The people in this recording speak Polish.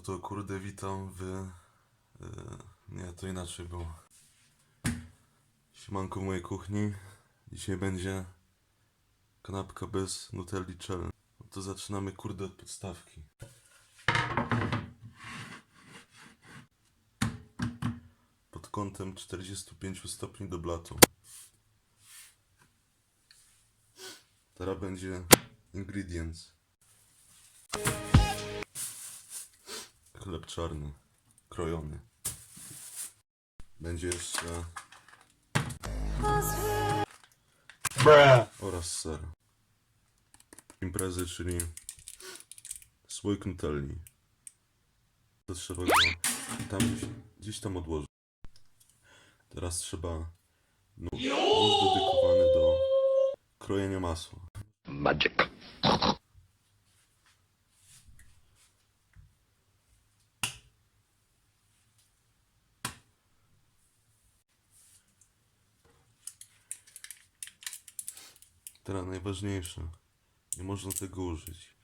No to kurde witam w... e, nie, to inaczej było. Siemanko w mojej kuchni. Dzisiaj będzie kanapka bez nutelli challenge. No to zaczynamy kurde od podstawki. Pod kątem 45 stopni do blatu. Teraz będzie ingredients. Chleb czarny, krojony. Będzie jeszcze oraz ser. Imprezy, czyli słoik nutelli. To trzeba go tam gdzieś, tam odłożyć. Teraz trzeba nóż, nóż dedykowany do krojenia masła. Magic. która najważniejsza. Nie można tego użyć.